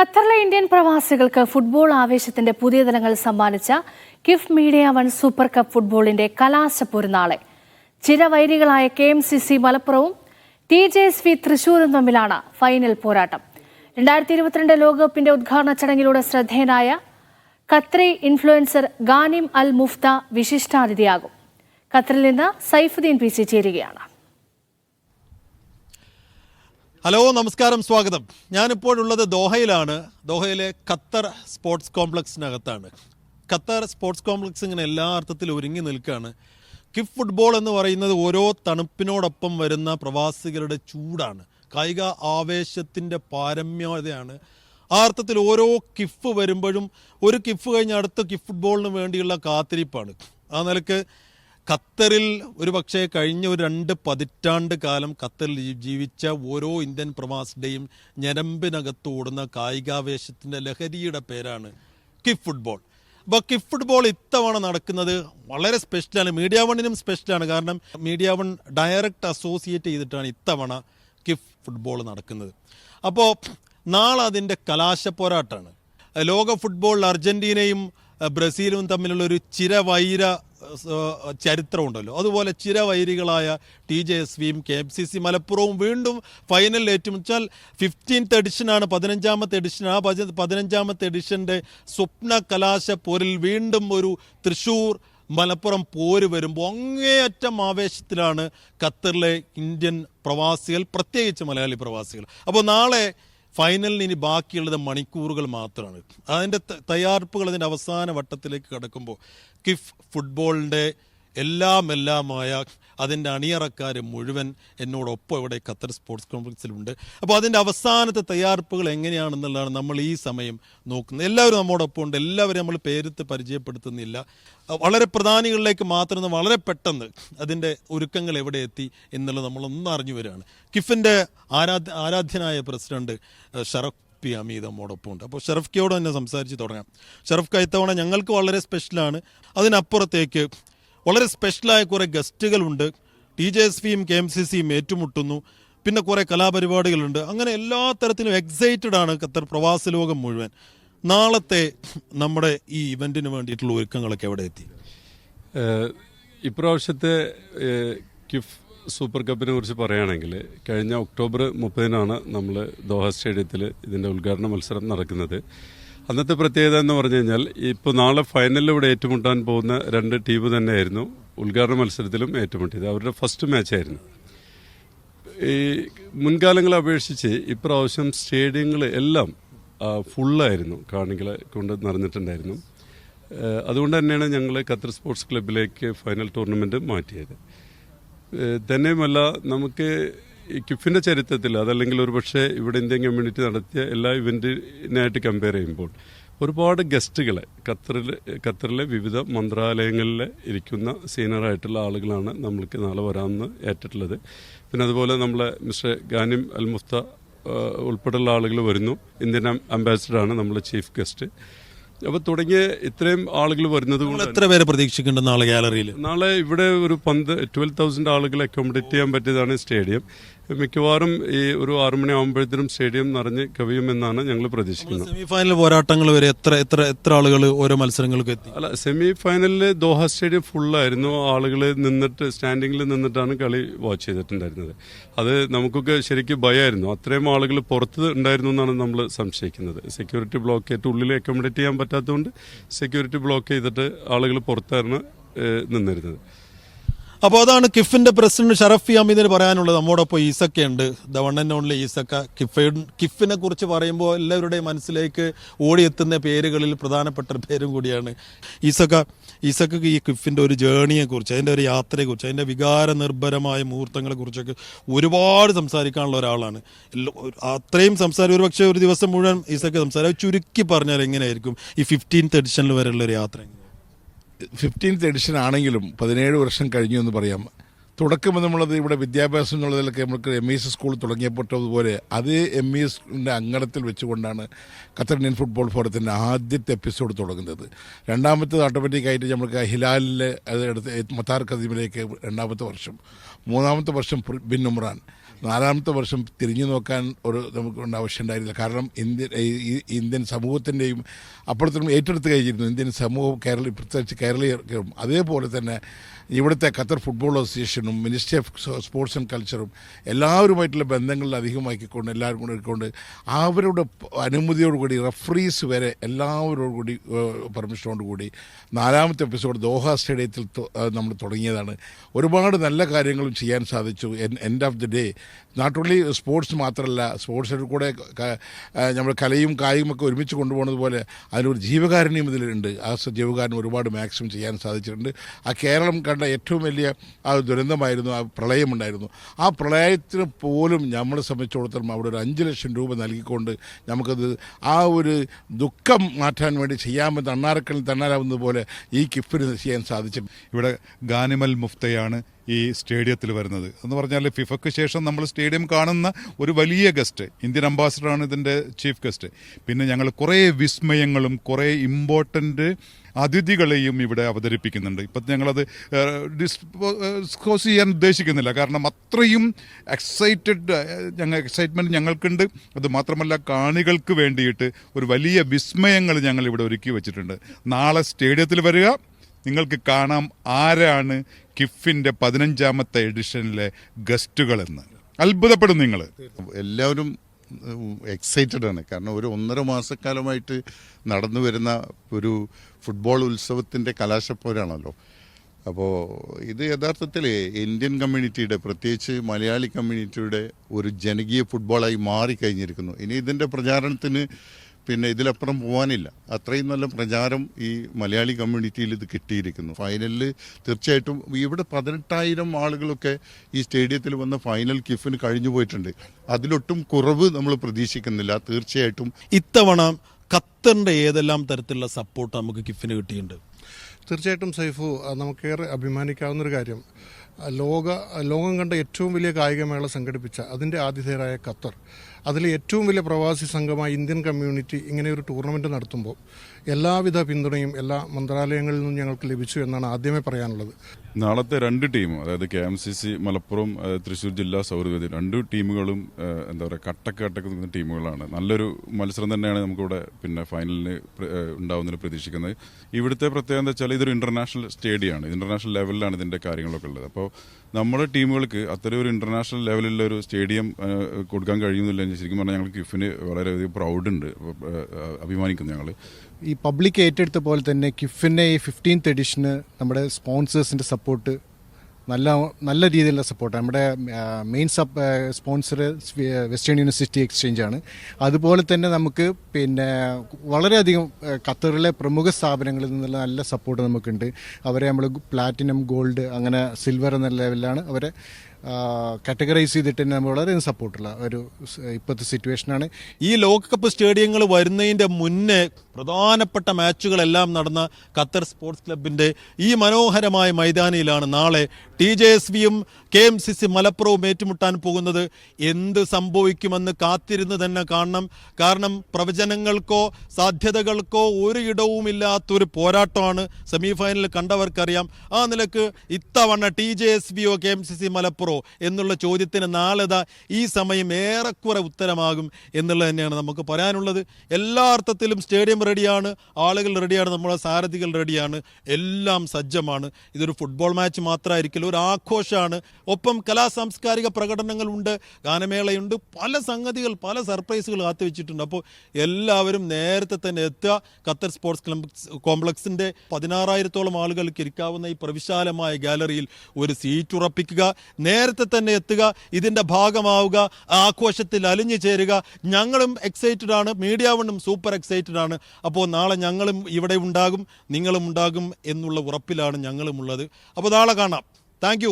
ഖത്തറിലെ ഇന്ത്യൻ പ്രവാസികൾക്ക് ഫുട്ബോൾ ആവേശത്തിന്റെ പുതിയ തലങ്ങൾ സമ്മാനിച്ച കിഫ് മീഡിയ വൺ സൂപ്പർ കപ്പ് ഫുട്ബോളിന്റെ കലാശപ്പൊരു നാളെ. ചിരവൈരികളായ കെ എം സി സി മലപ്പുറവും ടി ജെ എസ് വി തൃശൂരും തമ്മിലാണ് ഫൈനൽ പോരാട്ടം. രണ്ടായിരത്തി ഇരുപത്തിരണ്ട് ലോകകപ്പിന്റെ ഉദ്ഘാടന ചടങ്ങിലൂടെ ശ്രദ്ധേയനായ ഖത്രി ഇൻഫ്ലുവൻസർ ഗാനിം അൽ മുഫ്ത വിശിഷ്ടാതിഥിയാകും. ഖത്തറിൽ നിന്ന് സൈഫുദ്ദീൻ പി സി ചേരുകയാണ്. ഹലോ നമസ്കാരം സ്വാഗതം. ഞാനിപ്പോഴുള്ളത് ദോഹയിലാണ്. ദോഹയിലെ ഖത്തർ സ്പോർട്സ് കോംപ്ലക്സിനകത്താണ്. ഖത്തർ സ്പോർട്സ് കോംപ്ലക്സ് ഇങ്ങനെ എല്ലാ അർത്ഥത്തിലും ഒരുങ്ങി നിൽക്കുകയാണ്. കിഫ് ഫുട്ബോൾ എന്ന് പറയുന്നത് ഓരോ തണുപ്പിനോടൊപ്പം വരുന്ന പ്രവാസികളുടെ ചൂടാണ്. കായിക ആവേശത്തിന്റെ പാരമ്യതയാണ്. ആ അർത്ഥത്തിൽ ഓരോ കിഫ് വരുമ്പോഴും ഒരു കിഫ് കഴിഞ്ഞ അടുത്ത കിഫ് ഫുട്ബോളിന് വേണ്ടിയുള്ള കാത്തിരിപ്പാണ്. ആ നിലയ്ക്ക് ഖത്തറിൽ ഒരു പക്ഷേ കഴിഞ്ഞ ഒരു രണ്ട് പതിറ്റാണ്ട് കാലം ഖത്തറിൽ ജീവിച്ച ഓരോ ഇന്ത്യൻ പ്രവാസിയുടെയും ഞരമ്പിനകത്ത് ഓടുന്ന കായികാവേശത്തിന്റെ ലഹരിയുടെ പേരാണ് കിഫ് ഫുട്ബോൾ. അപ്പോൾ കിഫ് ഫുട്ബോൾ ഇത്തവണ നടക്കുന്നത് വളരെ സ്പെഷ്യലാണ് മീഡിയ വണ്ണിനും സ്പെഷ്യലാണ് കാരണം മീഡിയ വൺ ഡയറക്റ്റ് അസോസിയേറ്റ് ചെയ്തിട്ടാണ് ഇത്തവണ കിഫ് ഫുട്ബോൾ നടക്കുന്നത്. അപ്പോൾ നാളെ അതിന്റെ കലാശപ്പോരാട്ടമാണ് ലോക ഫുട്ബോളിൽ അർജന്റീനയും ബ്രസീലും തമ്മിലുള്ള ഒരു ചിരവൈര ചരിത്രമുണ്ടല്ലോ. അതുപോലെ ചിരവൈരികളായ ടി ജെ എസ് വിയും കെ എം സി സി മലപ്പുറവും വീണ്ടും ഫൈനലിൽ ഏറ്റുമുച്ചാൽ ഫിഫ്റ്റീൻത്ത് എഡിഷനാണ് പതിനഞ്ചാമത്തെ എഡിഷൻ ആ പതി- പതിനഞ്ചാമത്തെ എഡിഷന്റെ സ്വപ്ന കലാശ പോരിൽ വീണ്ടും ഒരു തൃശ്ശൂർ മലപ്പുറം പോര് വരുമ്പോൾ അങ്ങേയറ്റം ആവേശത്തിലാണ് ഖത്തറിലെ ഇന്ത്യൻ പ്രവാസികൾ പ്രത്യേകിച്ച് മലയാളി പ്രവാസികൾ. അപ്പോൾ നാളെ ഫൈനലിന് ഇനി ബാക്കിയുള്ളത് മണിക്കൂറുകൾ മാത്രമാണ് അതിന്റെ തയ്യാറെടുപ്പുകൾ അതിന്റെ അവസാന വട്ടത്തിലേക്ക് കടക്കുമ്പോൾ കിഫ് ഫുട്ബോളിന്റെ എല്ലാം എല്ലാമായ അതിന്റെ അണിയറക്കാർ മുഴുവൻ എന്നോടൊപ്പം ഇവിടെ ഖത്തർ സ്പോർട്സ് കോംപ്ലക്സിലുണ്ട്. അപ്പോൾ അതിന്റെ അവസാനത്തെ തയ്യാറെടുപ്പുകൾ എങ്ങനെയാണെന്നുള്ളതാണ് നമ്മൾ ഈ സമയം നോക്കുന്നത്. എല്ലാവരും നമ്മോടൊപ്പം ഉണ്ട്. എല്ലാവരും നമ്മൾ പേരുത്ത് പരിചയപ്പെടുത്തുന്നില്ല. വളരെ പ്രധാനികളിലേക്ക് മാത്രം വളരെ പെട്ടെന്ന് അതിന്റെ ഒരുക്കങ്ങൾ എവിടെ എത്തി എന്നുള്ളത് നമ്മളൊന്നും അറിഞ്ഞു വരികയാണ്. കിഫിന്റെ ആരാധ്യ ആരാധ്യനായ പ്രസിഡന്റ് ഷറഫ് പി അമീദ് നമ്മോടൊപ്പം ഉണ്ട്. അപ്പോൾ ഷറഫ് കയോട് തന്നെ സംസാരിച്ച് തുടങ്ങാം. ഷറഫ് കൈത്തവണ ഞങ്ങൾക്ക് വളരെ സ്പെഷ്യലാണ് അതിനപ്പുറത്തേക്ക് വളരെ സ്പെഷ്യലായ കുറേ ഗസ്റ്റുകളുണ്ട്. ടി ജെ എസ് പിയും കെ എം സി സിയും ഏറ്റുമുട്ടുന്നു. പിന്നെ കുറേ കലാപരിപാടികളുണ്ട്. അങ്ങനെ എല്ലാ തരത്തിലും എക്സൈറ്റഡ് ആണ് ഖത്തർ പ്രവാസ ലോകം മുഴുവൻ. നാളത്തെ നമ്മുടെ ഈ ഇവന്റിന് വേണ്ടിയിട്ടുള്ള ഒരുക്കങ്ങളൊക്കെ എവിടെ എത്തി? ഇപ്രാവശ്യത്തെ കിഫ് സൂപ്പർ കപ്പിനെ കുറിച്ച് പറയുകയാണെങ്കിൽ കഴിഞ്ഞ ഒക്ടോബർ മുപ്പതിനാണ് നമ്മൾ ദോഹ സ്റ്റേഡിയത്തിൽ ഇതിന്റെ ഉദ്ഘാടന മത്സരം നടക്കുന്നത്. അന്നത്തെ പ്രത്യേകത എന്ന് പറഞ്ഞു കഴിഞ്ഞാൽ ഇപ്പോൾ നാളെ ഫൈനലിലൂടെ ഏറ്റുമുട്ടാൻ പോകുന്ന രണ്ട് ടീം തന്നെയായിരുന്നു ഉദ്ഘാടന മത്സരത്തിലും ഏറ്റുമുട്ടിയത്. അവരുടെ ഫസ്റ്റ് മാച്ചായിരുന്നു ഈ മുൻകാലങ്ങളെ അപേക്ഷിച്ച് ഇപ്രാവശ്യം സ്റ്റേഡിയങ്ങൾ എല്ലാം ഫുള്ളായിരുന്നു കാണികളെ കൊണ്ട് നിറഞ്ഞിട്ടുണ്ടായിരുന്നു. അതുകൊണ്ട് തന്നെയാണ് ഞങ്ങൾ ഖത്തർ സ്പോർട്സ് ക്ലബിലേക്ക് ഫൈനൽ ടൂർണമെന്റ് മാറ്റിയത്. തന്നെയുമല്ല നമുക്ക് കിഫിന്റെ ചരിത്രത്തിൽ അതല്ലെങ്കിൽ ഒരു പക്ഷേ ഇവിടെ ഇന്ത്യൻ കമ്മ്യൂണിറ്റി നടത്തിയ എല്ലാ ഇവന്റിനായിട്ട് കമ്പയർ ചെയ്യുമ്പോൾ ഒരുപാട് ഗസ്റ്റുകളെ ഖത്തറിൽ ഖത്തറിലെ വിവിധ മന്ത്രാലയങ്ങളിൽ ഇരിക്കുന്ന സീനിയറായിട്ടുള്ള ആളുകളാണ് നമ്മൾക്ക് നാളെ വരാമെന്ന് ഏറ്റിട്ടുള്ളത്. പിന്നെ അതുപോലെ നമ്മളെ മിസ്റ്റർ ഗാനിം അൽ മുഫ്ത ഉൾപ്പെടെയുള്ള ആളുകൾ വരുന്നു. ഇന്ത്യൻ അംബാസിഡറാണ് നമ്മുടെ ചീഫ് ഗസ്റ്റ് അപ്പോൾ തുടങ്ങിയ ഇത്രയും ആളുകൾ വരുന്നത് കൊണ്ട് എത്ര പേരെ പ്രതീക്ഷിക്കുന്നുണ്ട് നാളെ ഗാലറിയിൽ? നാളെ ഇവിടെ ഒരു പന്ത് ട്വൽവ് തൗസൻഡ് ആളുകളെ അക്കോമഡേറ്റ് ചെയ്യാൻ പറ്റിയതാണ് സ്റ്റേഡിയം മിക്കവാറും ഈ ഒരു ആറുമണി ആകുമ്പോഴത്തേനും സ്റ്റേഡിയം നിറഞ്ഞ് കവിയുമെന്നാണ് ഞങ്ങൾ പ്രതീക്ഷിക്കുന്നത്. സെമി ഫൈനൽ പോരാട്ടങ്ങൾ വരെ എത്ര എത്ര എത്ര ആളുകൾ ഓരോ മത്സരങ്ങൾക്ക് എത്തി? അല്ല സെമി ഫൈനലിൽ ദോഹ സ്റ്റേഡിയം ഫുള്ളായിരുന്നു ആളുകൾ നിന്നിട്ട് സ്റ്റാൻഡിങ്ങിൽ നിന്നിട്ടാണ് കളി വാച്ച് ചെയ്തിട്ടുണ്ടായിരുന്നത്. അത് നമുക്കൊക്കെ ശരിക്കും ഭയമായിരുന്നു അത്രയും ആളുകൾ പുറത്ത് ഉണ്ടായിരുന്നു എന്നാണ് നമ്മൾ സംശയിക്കുന്നത്. സെക്യൂരിറ്റി ബ്ലോക്ക് ചെയ്തിട്ട് ഉള്ളിൽ അക്കോമഡേറ്റ് ചെയ്യാൻ പറ്റാത്തതുകൊണ്ട് സെക്യൂരിറ്റി ബ്ലോക്ക് ചെയ്തിട്ട് ആളുകൾ പുറത്തായിരുന്നു നിന്നിരുന്നത്. അപ്പോൾ അതാണ് കിഫിന്റെ പ്രസിഡന്റ് ഷറഫി അമീദിന് പറയാനുള്ളത്. നമ്മോടൊപ്പം ഈസക്ക ഉണ്ട്. The one and only Eesakka. കിഫ് കിഫിനെ കുറിച്ച് പറയുമ്പോൾ എല്ലാവരുടെയും മനസ്സിലേക്ക് ഓടിയെത്തുന്ന പേരുകളിൽ പ്രധാനപ്പെട്ട ഒരു പേരും കൂടിയാണ് ഈസക്ക. ഈസക്ക് ഈ കിഫിന്റെ ഒരു ജേണിയെ കുറിച്ച് അതിന്റെ ഒരു യാത്രയെ കുറിച്ച് അതിന്റെ വികാര നിർഭരമായ മുഹൂർത്തങ്ങളെ കുറിച്ചൊക്കെ ഒരുപാട് സംസാരിക്കാനുള്ള ഒരാളാണ്. അത്രയും സംസാരം ഒരു പക്ഷേ ഒരു ദിവസം മുഴുവൻ ഈസക്ക് സംസാരം ചുരുക്കി പറഞ്ഞാൽ എങ്ങനെയായിരിക്കും ഈ ഫിഫ്റ്റീൻത്ത് എഡിഷനിൽ വരെയുള്ള ഒരു യാത്ര? ഫിഫ്റ്റീൻത്ത് എഡിഷൻ ആണെങ്കിലും പതിനേഴ് വർഷം കഴിഞ്ഞു എന്ന് പറയാം. തുടക്കം എന്നുള്ളത് ഇവിടെ വിദ്യാഭ്യാസം എന്നുള്ളതിലൊക്കെ നമുക്ക് എം ഇ എസ് സ്കൂൾ തുടങ്ങിയപ്പോഴതുപോലെ അതേ എം ഇ എസിന്റെ അങ്കണത്തിൽ വെച്ചുകൊണ്ടാണ് ഖത്തർ ഇന്ത്യൻ ഫുട്ബോൾ ഫോറത്തിന്റെ ആദ്യത്തെ എപ്പിസോഡ് തുടങ്ങുന്നത്. രണ്ടാമത്തേത് ഓട്ടോമാറ്റിക്കായിട്ട് നമുക്ക് ഹിലാലിലെ അത് എടുത്ത് മത്താർ കദീമിലേക്ക് രണ്ടാമത്തെ വർഷം മൂന്നാമത്തെ വർഷം ബിൻ ഉമ്രാൻ. നാലാമത്തെ വർഷം തിരിഞ്ഞു നോക്കാൻ ഒരു നമുക്ക് ആവശ്യം ഉണ്ടായിരുന്നില്ല. കാരണം ഇന്ത്യൻ ഇന്ത്യൻ സമൂഹത്തിന്റെയും അപ്പുറത്തും ഏറ്റെടുത്ത് കഴിഞ്ഞിരുന്നു. ഇന്ത്യൻ സമൂഹം കേരള പ്രത്യേകിച്ച് കേരളീയർക്കും. അതേപോലെ തന്നെ ഇവിടുത്തെ ഖത്തർ ഫുട്ബോൾ അസോസിയേഷനും മിനിസ്ട്രി ഓഫ് സ്പോർട്സ് ആൻഡ് കൾച്ചറും എല്ലാവരുമായിട്ടുള്ള ബന്ധങ്ങളിൽ അധികമാക്കിക്കൊണ്ട് എല്ലാവരും കൂടെ എടുക്കൊണ്ട് അവരുടെ അനുമതിയോടുകൂടി റഫറീസ് വരെ എല്ലാവരോടും കൂടി പെർമിഷനോട് കൂടി നാലാമത്തെ എപ്പിസോഡ് ദോഹ സ്റ്റേഡിയത്തിൽ നമ്മൾ തുടങ്ങിയതാണ്. ഒരുപാട് നല്ല കാര്യങ്ങളും ചെയ്യാൻ സാധിച്ചു. End of the day not only sports മാത്രമല്ല സ്പോർട്സിൽ കൂടെ നമ്മൾ കലയും കായികമൊക്കെ ഒരുമിച്ച് കൊണ്ടുപോകുന്നതുപോലെ അതിലൊരു ജീവകാരുണ്യം ഇതിലുണ്ട്. ആ ജീവകാരുണ്യം ഒരുപാട് മാക്സിമം ചെയ്യാൻ സാധിച്ചിട്ടുണ്ട്. ആ കേരളം കണ്ട ഏറ്റവും വലിയ ആ ദുരന്തമായിരുന്നു ആ പ്രളയമുണ്ടായിരുന്നു ആ പ്രളയത്തിന് പോലും നമ്മളെ സംബന്ധിച്ചിടത്തോളം അവിടെ ഒരു അഞ്ച് ലക്ഷം രൂപ നൽകിക്കൊണ്ട് നമുക്കത് ആ ഒരു ദുഃഖം മാറ്റാൻ വേണ്ടി ചെയ്യാമെന്ന് അണ്ണാരക്കലിൽ തണ്ണാലാവുന്നത് പോലെ ഈ കിഫിന് ചെയ്യാൻ സാധിച്ചു ഇവിടെ ഗാനിമൽ മുഫ്തയാണ് ഈ സ്റ്റേഡിയത്തിൽ വരുന്നത്. എന്ന് പറഞ്ഞാൽ ഫിഫയ്ക്ക് ശേഷം നമ്മൾ സ്റ്റേഡിയം കാണുന്ന ഒരു വലിയ ഗസ്റ്റ് ഇന്ത്യൻ അംബാസിഡറാണ് ഇതിന്റെ ചീഫ് ഗസ്റ്റ്. പിന്നെ ഞങ്ങൾ കുറേ വിസ്മയങ്ങളും കുറേ ഇമ്പോർട്ടന്റ് അതിഥികളെയും ഇവിടെ അവതരിപ്പിക്കുന്നുണ്ട്. ഇപ്പം ഞങ്ങളത് ഡിസ്കോസ് ചെയ്യാൻ ഉദ്ദേശിക്കുന്നില്ല. കാരണം അത്രയും എക്സൈറ്റഡ് ഞങ്ങൾ എക്സൈറ്റ്മെന്റ് ഞങ്ങൾക്കുണ്ട്. അത് മാത്രമല്ല കാണികൾക്ക് വേണ്ടിയിട്ട് ഒരു വലിയ വിസ്മയങ്ങൾ ഞങ്ങൾ ഇവിടെ ഒരുക്കി വെച്ചിട്ടുണ്ട്. നാളെ സ്റ്റേഡിയത്തിൽ വരിക. നിങ്ങൾക്ക് കാണാം ആരാണ് കിഫിന്റെ പതിനഞ്ചാമത്തെ എഡിഷനിലെ ഗസ്റ്റുകളെന്ന്. അത്ഭുതപ്പെടും നിങ്ങൾ എല്ലാവരും എക്സൈറ്റഡ് ആണ്. കാരണം ഒരു ഒന്നര മാസക്കാലമായിട്ട് നടന്നു വരുന്ന ഒരു ഫുട്ബോൾ ഉത്സവത്തിന്റെ കലാശപ്പോരാണല്ലോ. അപ്പോൾ ഇത് യഥാർത്ഥത്തിൽ ഇന്ത്യൻ കമ്മ്യൂണിറ്റിയുടെ പ്രത്യേകിച്ച് മലയാളി കമ്മ്യൂണിറ്റിയുടെ ഒരു ജനകീയ ഫുട്ബോളായി മാറിക്കഴിഞ്ഞിരിക്കുന്നു. ഇനി ഇതിന്റെ പ്രചാരണത്തിന് പിന്നെ ഇതിലപ്പുറം പോകാനില്ല അത്രയും നല്ല പ്രചാരം ഈ മലയാളി കമ്മ്യൂണിറ്റിയിൽ ഇത് കിട്ടിയിരിക്കുന്നു. ഫൈനലിൽ തീർച്ചയായിട്ടും ഇവിടെ പതിനെട്ടായിരം ആളുകളൊക്കെ ഈ സ്റ്റേഡിയത്തിൽ വന്ന ഫൈനൽ കിഫിന് കഴിഞ്ഞു പോയിട്ടുണ്ട്. അതിലൊട്ടും കുറവ് നമ്മൾ പ്രതീക്ഷിക്കുന്നില്ല. തീർച്ചയായിട്ടും ഇത്തവണ ഖത്തറിന്റെ ഏതെല്ലാം തരത്തിലുള്ള സപ്പോർട്ട് നമുക്ക് കിഫിന് കിട്ടിയിട്ടുണ്ട്? തീർച്ചയായിട്ടും സൈഫു നമുക്കേറെ അഭിമാനിക്കാവുന്ന ഒരു കാര്യം. ലോക ലോകം കണ്ട ഏറ്റവും വലിയ കായികമേള സംഘടിപ്പിച്ച അതിന്റെ ആതിഥേയരായ ഖത്തർ. അതിലെ ഏറ്റവും വലിയ പ്രവാസി സംഘമായ ഇന്ത്യൻ കമ്മ്യൂണിറ്റി ഇങ്ങനെ ഒരു ടൂർണമെന്റ് നടത്തുമ്പോൾ എല്ലാവിധ പിന്തുണയും എല്ലാ മന്ത്രാലയങ്ങളിൽ നിന്നും ഞങ്ങൾക്ക് ലഭിച്ചു എന്നാണ് ആദ്യമേ പറയാനുള്ളത്. നാളത്തെ രണ്ട് ടീം അതായത് K M C C Malappuram Thrissur ജില്ലാ സൗഹൃദ രണ്ട് ടീമുകളും എന്താ പറയുക കട്ടക്ക് കട്ടക്ക് നിൽക്കുന്ന ടീമുകളാണ്. നല്ലൊരു മത്സരം തന്നെയാണ് നമുക്കിവിടെ പിന്നെ ഫൈനലിന് ഉണ്ടാവുന്നതിന് പ്രതീക്ഷിക്കുന്നത്. ഇവിടുത്തെ പ്രത്യേകത എന്താ വെച്ചാൽ ഇതൊരു ഇന്റർനാഷണൽ സ്റ്റേഡിയമാണ് ഇന്റർനാഷണൽ ലെവലിലാണ് ഇതിന്റെ കാര്യങ്ങളൊക്കെ ഉള്ളത്. അപ്പോൾ നമ്മുടെ ടീമുകൾക്ക് അത്തരം ഒരു ഇന്റർനാഷണൽ ലെവലിലുള്ള ഒരു സ്റ്റേഡിയം കൊടുക്കാൻ കഴിയുന്നില്ല. ശരിക്കും പറഞ്ഞാൽ ഞങ്ങൾ കിഫിന് വളരെയധികം പ്രൗഡ് ഉണ്ട് അഭിമാനിക്കുന്നു ഞങ്ങൾ ഈ പബ്ലിക് ഏറ്റെടുത്ത പോലെ തന്നെ കിഫിന്റെ ഈ ഫിഫ്റ്റീൻത്ത് എഡിഷന് നമ്മുടെ സ്പോൺസേഴ്സിന്റെ സപ്പോർട്ട് നല്ല നല്ല രീതിയിലുള്ള സപ്പോർട്ട് നമ്മുടെ main sub sponsor western university exchange ആണ്. അതുപോലെ തന്നെ നമുക്ക് പിന്നെ വളരെയധികം ഖത്തറിലെ പ്രമുഖ സ്ഥാപനങ്ങളിൽ നിന്നുള്ള നല്ല സപ്പോർട്ട് നമുക്കുണ്ട്. അവരെ നമ്മൾ പ്ലാറ്റിനം ഗോൾഡ് അങ്ങനെ സിൽവർ എന്ന ലെവലിലാണ് അവരെ കാറ്റഗറൈസ് ചെയ്തിട്ട് തന്നെ വളരെയധികം സപ്പോർട്ടുള്ള ഒരു ഇപ്പോഴത്തെ സിറ്റുവേഷനാണ് ഈ ലോകകപ്പ് സ്റ്റേഡിയങ്ങൾ വരുന്നതിന്റെ മുന്നേ പ്രധാനപ്പെട്ട മാച്ചുകളെല്ലാം നടന്ന ഖത്തർ സ്പോർട്സ് ക്ലബിന്റെ ഈ മനോഹരമായ മൈതാനിയിലാണ് നാളെ ടി ജെ എസ് വിയും കെ എം സി സി മലപ്പുറവും ഏറ്റുമുട്ടാൻ പോകുന്നത്. എന്ത് സംഭവിക്കുമെന്ന് കാത്തിരുന്ന് തന്നെ കാണണം. കാരണം പ്രവചനങ്ങൾക്കോ സാധ്യതകൾക്കോ ഒരു ഇടവുമില്ലാത്തൊരു പോരാട്ടമാണ് സെമിഫൈനൽ കണ്ടവർക്കറിയാം. ആ നിലയ്ക്ക് ഇത്തവണ ടി ജെ എസ് വിയോ കെ എം സി സി മലപ്പുറോ എന്നുള്ള ചോദ്യത്തിന് നാളെത ഈ സമയം ഏറെക്കുറെ ഉത്തരമാകും എന്നുള്ളത് തന്നെയാണ് നമുക്ക് പറയാനുള്ളത്. എല്ലാ അർത്ഥത്തിലും സ്റ്റേഡിയം റെഡിയാണ് ആളുകൾ റെഡിയാണ് നമ്മളെ സാരഥികൾ റെഡിയാണ് എല്ലാം സജ്ജമാണ്. ഇതൊരു ഫുട്ബോൾ മാച്ച് മാത്രമായിരിക്കില്ല ഒരു ആഘോഷമാണ്. ഒപ്പം കലാ സാംസ്കാരിക പ്രകടനങ്ങളുണ്ട് ഗാനമേളയുണ്ട് പല സംഗതികൾ പല സർപ്രൈസുകൾ കാത്തുവെച്ചിട്ടുണ്ട്. അപ്പോൾ എല്ലാവരും നേരത്തെ തന്നെ എത്തുക. ഖത്തർ സ്പോർട്സ് കോംപ്ലക്സിന്റെ പതിനാറായിരത്തോളം ആളുകൾക്ക് ഇരിക്കാവുന്ന ഈ പ്രവിശാലമായ ഗാലറിയിൽ ഒരു സീറ്റ് ഉറപ്പിക്കുക. നേരത്തെ തന്നെ എത്തുക ഇതിന്റെ ഭാഗമാവുക ആഘോഷത്തിൽ അലിഞ്ഞു ചേരുക. ഞങ്ങളും എക്സൈറ്റഡ് ആണ്. മീഡിയ വണ്ണും സൂപ്പർ എക്സൈറ്റഡ് ആണ്. അപ്പോൾ നാളെ ഞങ്ങളും ഇവിടെ ഉണ്ടാകും നിങ്ങളും ഉണ്ടാകും എന്നുള്ള ഉറപ്പിലാണ് ഞങ്ങളും ഉള്ളത് അപ്പോൾ നാളെ കാണാം. താങ്ക്